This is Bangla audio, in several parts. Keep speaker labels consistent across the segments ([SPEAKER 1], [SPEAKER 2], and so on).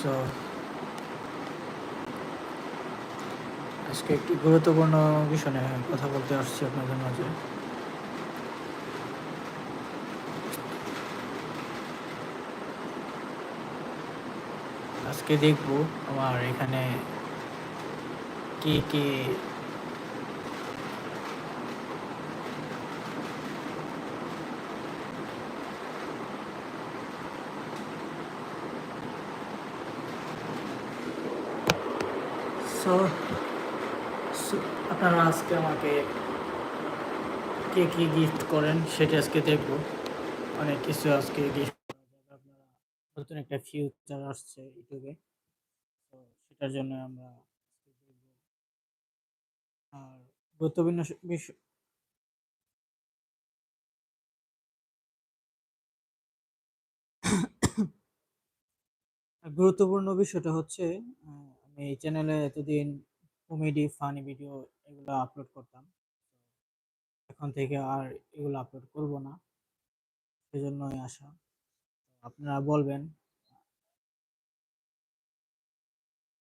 [SPEAKER 1] সো আজকে একটি গুরুত্বপূর্ণ বিষয় কথা বলতে আসছি আপনাদের মাঝে। আজকে দেখব আমার এখানে কি কি সো, আপনারা আজকে আমাকে কে কী গিফট করেন সেটা আজকে দেখব। অনেক কিছু আজকে গিফট আপনারা নতুন একটা ফিউচার আসছে ইউটিউবে। তো সেটার জন্য আমরা আর গুরুত্বপূর্ণ বিষয় গুরুত্বপূর্ণ বিষয়টা হচ্ছে এই চ্যানেলে এতদিন কমেডি ফানি ভিডিও এগুলো আপলোড করতাম। এখন থেকে আর এগুলো আপলোড করব না। সেজন্যই আসা আপনারা বলবেন,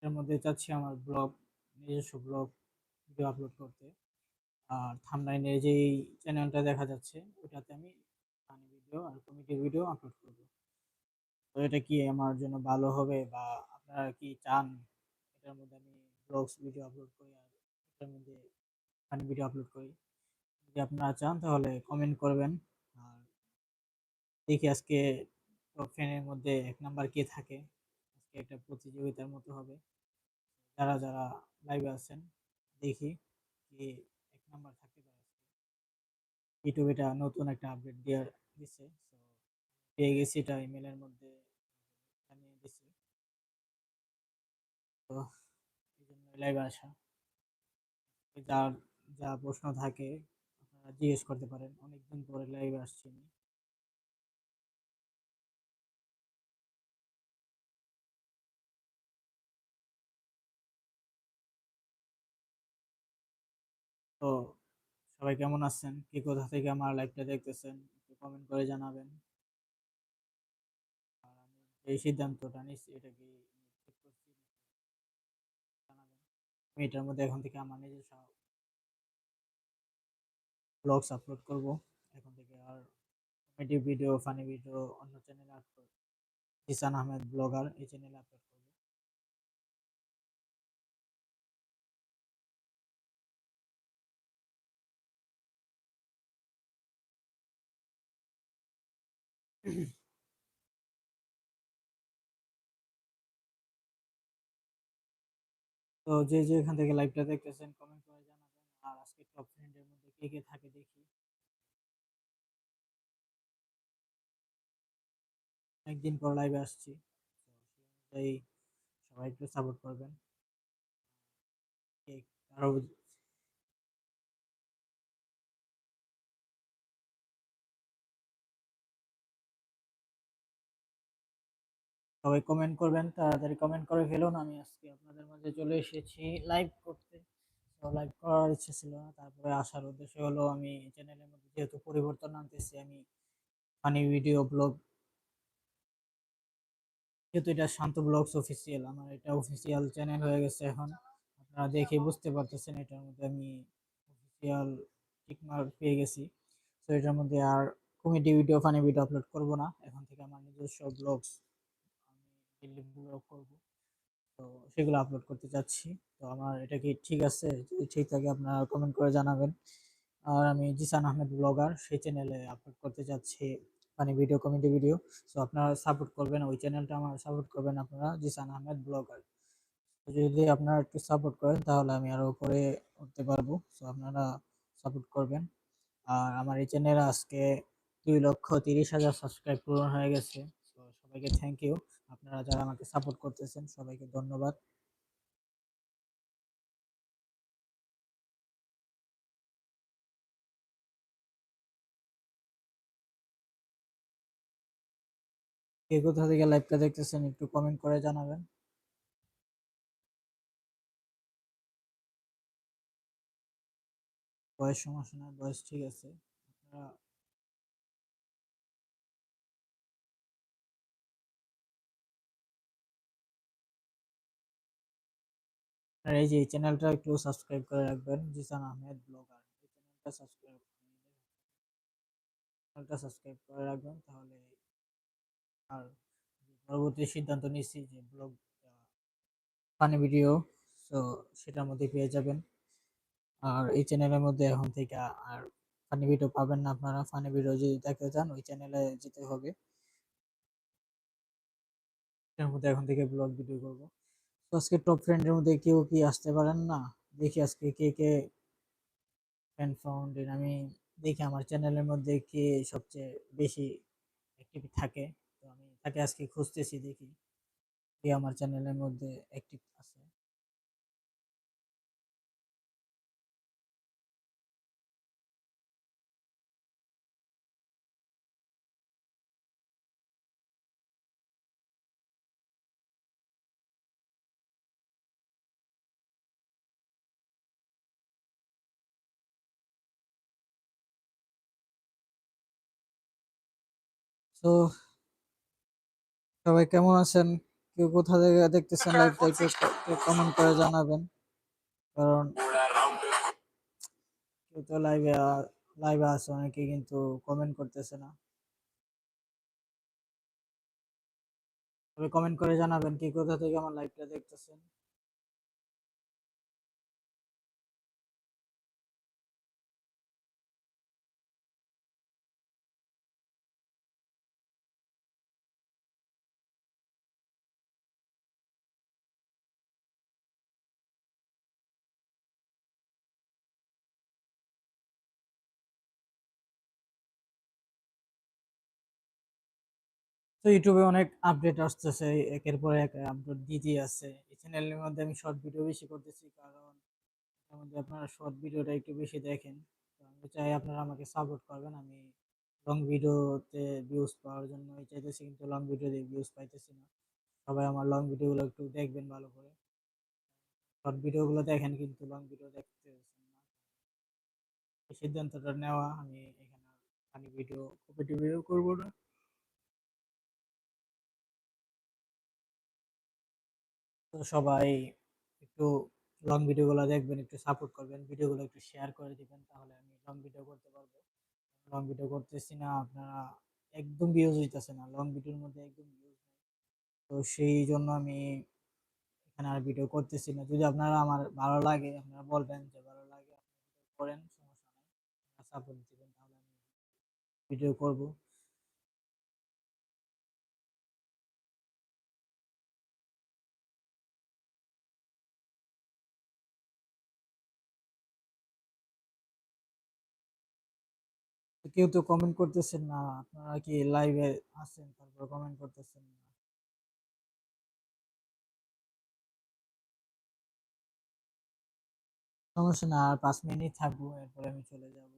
[SPEAKER 1] এর মধ্যে চাচ্ছি আমার ব্লগ নিজস্ব ব্লগ ভিডিও আপলোড করতে। আর থামলাইনে যেই চ্যানেলটা দেখা যাচ্ছে, ওটাতে আমি ফানি ভিডিও আর কমেডি ভিডিও আপলোড করব। তো এটা কি আমার জন্য ভালো হবে বা আপনারা কি চান এটার মধ্যে আমি ব্লগস ভিডিও আপলোড করি আর এটার মধ্যে ফানি ভিডিও আপলোড করি। যদি আপনারা চান তাহলে কমেন্ট করবেন আর দেখি আজকে টপ ফ্যানের মধ্যে এক নাম্বার কে থাকে। আজকে একটা প্রতিযোগিতার মতো হবে। যারা যারা লাইভে আছেন, দেখি কি এক নাম্বার থাকতে পারে ইউটিউব এটা নতুন একটা আপডেট দেওয়ার তো পেয়ে গেছি এটা ইমেলের মধ্যে জানিয়ে দিছে তো এই জন্য লাইভে আসা। যার যা প্রশ্ন থাকে, আপনারা জিজ্ঞেস করতে পারেন। অনেকদিন পরে লাইভে আসছি আমি। তো সবাই কেমন আছেন? কি কোথা থেকে আমার লাইভটা দেখতেছেন? একটু কমেন্ট করে জানাবেন। আর আমি এই সিদ্ধান্তটা নিচ্ছি এটা কি ঠিক করছি জানাবেন এটার মধ্যে এখন থেকে আমার নিজস্ব ব্লগস আপলোড করব। এখন থেকে আর কমেডি ভিডিও ফানি ভিডিও অন্য চ্যানেলে আপলোড জিসান আহমেদ ব্লগার এই চ্যানেলে আপলোড করব। তো যে যে এখান থেকে লাইভটা দেখতেছেন কমেন্ট করে জানাবেন। আর আজকে টপ ফ্রেন্ডের মধ্যে কে কে থাকে দেখি। একদিন পর লাইভে আসছি। তাই সবাই একটু সাপোর্ট করবেন। কে সবাই কমেন্ট করবেন, তাড়াতাড়ি কমেন্ট করে ফেলুন। আমি আজকে আপনাদের মাঝে চলে এসেছি লাইভ করতে। তো লাইভ করার ইচ্ছে ছিল না, তারপরে আসার উদ্দেশ্য হলো আমি চ্যানেলের মধ্যে যেহেতু পরিবর্তন আনতেছি, আমি ফানি ভিডিও ব্লগ যেহেতু এটা শান্ত ব্লগস অফিসিয়াল আমার এটা অফিসিয়াল চ্যানেল হয়ে গেছে এখন। আপনারা দেখে বুঝতে পারতেছেন, এটার মধ্যে আমি অফিসিয়াল টিকমার্ক পেয়ে গেছি। তো এটার মধ্যে আর comedy video funny video upload করব না। এখন থেকে আমার নিজস্ব ব্লগস ডেইলি করব। তো সেগুলো আপলোড করতে চাচ্ছি। তো আমার এটা কি ঠিক আছে? যদি ঠিক থাকে আপনারা কমেন্ট করে জানাবেন। আর আমি জিসান আহমেদ ব্লগার সেই চ্যানেলে আপলোড করতে চাচ্ছি। Funny video comedy video so আপনারা সাপোর্ট করবেন, ওই চ্যানেলটা আমার সাপোর্ট করবেন আপনারা, জিসান আহমেদ ব্লগার যদি আপনারা একটু সাপোর্ট করেন, তাহলে আমি আরও উপরে উঠতে পারব। সো আপনারা সাপোর্ট করবেন। আর আমার এই চ্যানেলে আজকে দুই লক্ষ তিরিশ হাজার সাবস্ক্রাইব পূরণ হয়ে গেছে। তো সবাইকে থ্যাংক ইউ আপনারা যারা আমাকে সাপোর্ট করতেছেন, সবাইকে ধন্যবাদ। কে কোথা থেকে লাইভটা দেখতেছেন, একটু কমেন্ট করে জানাবেন। বয়স সমস্যা না বয়স ঠিক আছে। আপনারা আর এই যে এই চ্যানেলটা একটু সাবস্ক্রাইব করে রাখবেন, জিসান আহমেদ ব্লগার এই চ্যানেলটা সাবস্ক্রাইব চ্যানেলটা সাবস্ক্রাইব করে রাখবেন, তাহলে আর পরবর্তী সিদ্ধান্ত নিচ্ছি যে ব্লগ ফানি ভিডিও সো সেটার মধ্যে পেয়ে যাবেন। আর এই চ্যানেলের মধ্যে এখন থেকে আর ফানি ভিডিও পাবেন না আপনারা। ফানি ভিডিও যদি দেখতে চান, ওই চ্যানেলে যেতে হবে। এর মধ্যে এখন থেকে ব্লগ ভিডিও করব। তো আজকে টপ ফ্রেন্ডের মধ্যে কেউ কি আসতে পারেন না? দেখি আজকে কে কে ফ্রেন্ড ফাউন্ডের আমি দেখি আমার চ্যানেলের মধ্যে কে সবচেয়ে বেশি অ্যাক্টিভ থাকে। তো আমি তাকে আজকে খুঁজতেছি দেখি। কে আমার চ্যানেলের মধ্যে অ্যাক্টিভ আছে। তো সবাই কেমন আছেন? কেউ কোথা থেকে দেখতেছেন লাইভটা একটু কমেন্ট করে জানাবেন। কারণ কেউ তো লাইভে লাইভে আছে অনেকে কিন্তু কমেন্ট করতেছে না। তবে কমেন্ট করে জানাবেন কি কোথা থেকে আমার লাইভটা দেখতেছেন। তো ইউটিউবে অনেক আপডেট আসতেছে, একের পর এক আপডেট দিতেই আছে। এই চ্যানেলের মধ্যে আমি শর্ট ভিডিও বেশি করতেছি, কারণ এর মধ্যে আপনারা শর্ট ভিডিওটা একটু বেশি দেখেন। তো আমি চাই আপনারা আমাকে সাপোর্ট করবেন, আমি লং ভিডিওতে ভিউজ পাওয়ার জন্য চাইতেছি, কিন্তু লং ভিডিওতে ভিউজ পাইতেছি না। সবাই আমার লং ভিডিওগুলো একটু দেখবেন ভালো করে। শর্ট ভিডিওগুলো দেখেন, কিন্তু লং ভিডিও দেখতে না। সিদ্ধান্তটা নেওয়া, আমি এখানে ফানি ভিডিও কমেডি ভিডিও করব না। তো সবাই একটু লং ভিডিওগুলো দেখবেন, একটু সাপোর্ট করবেন ভিডিওগুলো একটু শেয়ার করে দিবেন, তাহলে আমি লং ভিডিও করতে পারব। লং ভিডিও করতেছি না, আপনারা একদম ভিউজ হইতেছে না লং ভিডিওর মধ্যে একদম ভিউজ নেই। তো সেই জন্য আমি এখানে আর ভিডিও করতেছি না। যদি আপনারা আমার ভালো লাগে, আপনারা বলবেন যে ভালো লাগে করেন, সমস্যা নাই সাপোর্ট দিবেন, তাহলে আমি ভিডিও করব। কেউ তো কমেন্ট করতেছেন না, আপনারা কি লাইভে আছেন? তারপর কমেন্ট করতেছেন না। সমস্যা না, আর পাঁচ মিনিট থাকব, এরপরে আমি চলে যাব।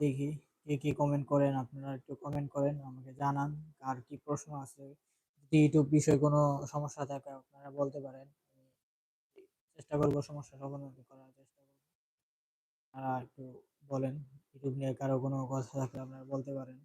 [SPEAKER 1] দেখি কে কি কমেন্ট করেন, আপনারা একটু কমেন্ট করেন, আমাকে জানান, কার কি প্রশ্ন আছে। যদি ইউটিউব বিষয়ে কোনো সমস্যা থাকে, আপনারা বলতে পারেন। চেষ্টা করব সমস্যা সমাধান করার, চেষ্টা করব। আপনারা একটু বলেন। ইউটিউব নিয়ে কারও কোনো কথা থাকলে আপনারা বলতে পারেন।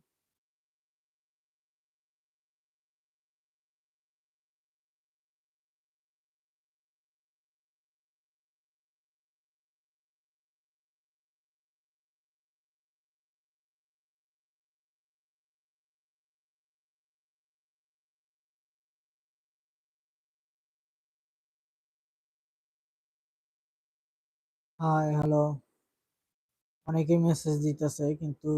[SPEAKER 1] হাই হ্যালো অনেকেই মেসেজ দিতেছে, কিন্তু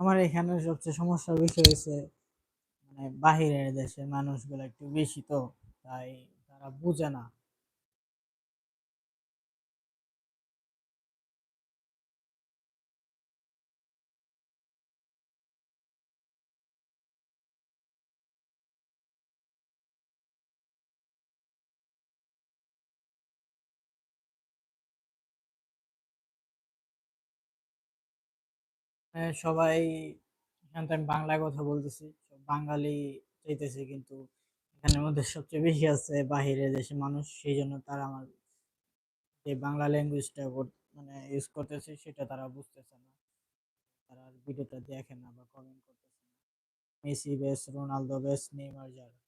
[SPEAKER 1] আমার এখানে সবচেয়ে সমস্যার বিষয় হচ্ছে মানে বাহিরের দেশের মানুষগুলো একটু বেশি তো, তাই তারা বুঝে না। সবাই, এখানে আমি বাংলায় কথা বলতেছি বাঙালি চাইতেছে কিন্তু এখানের মধ্যে সবচেয়ে বেশি আছে বাহিরের দেশের মানুষ, সেই জন্য তারা আমার যে বাংলা ল্যাঙ্গুয়েজটা মানে ইউজ করতেছে সেটা তারা বুঝতেছে না। তারা ভিডিওটা দেখে না বা কমেন্ট করতেছে না। Messi best Ronaldo best Neymar যারা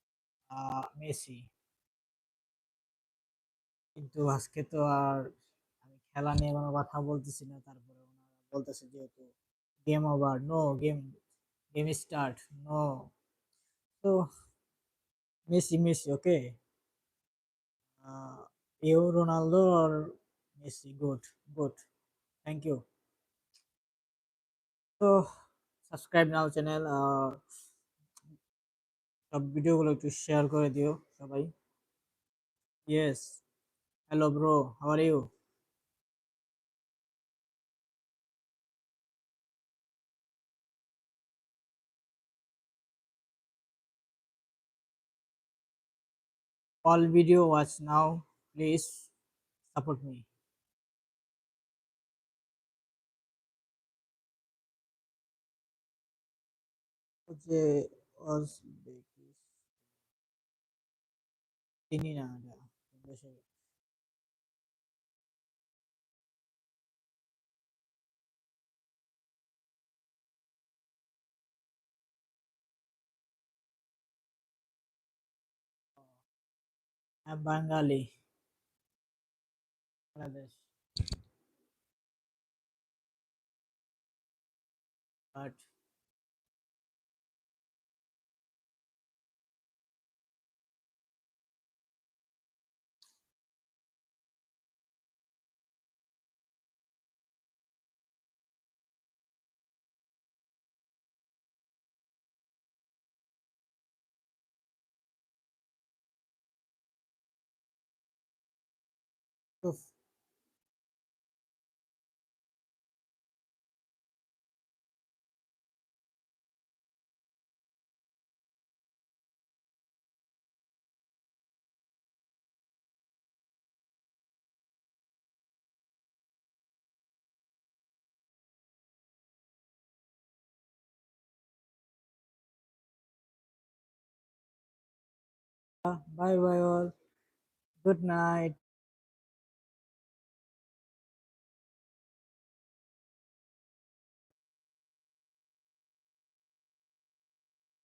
[SPEAKER 1] মেসি। কিন্তু আজকে তো আর আমি খেলা নিয়ে কোনো কথা বলতেছি না, তারপরে ওনারা বলতেছে যেহেতু game over no game game start no তো Messi Messi okay you Ronaldo और Messi good good thank you তো সাবস্ক্রাইব নাও চ্যানেল আর সব ভিডিওগুলো একটু শেয়ার করে দিও সবাই yes hello bro how are you all video watch now please support me Okay, was Bakery. Tininada. Bangali Bangladesh but তো bye bye all. Good night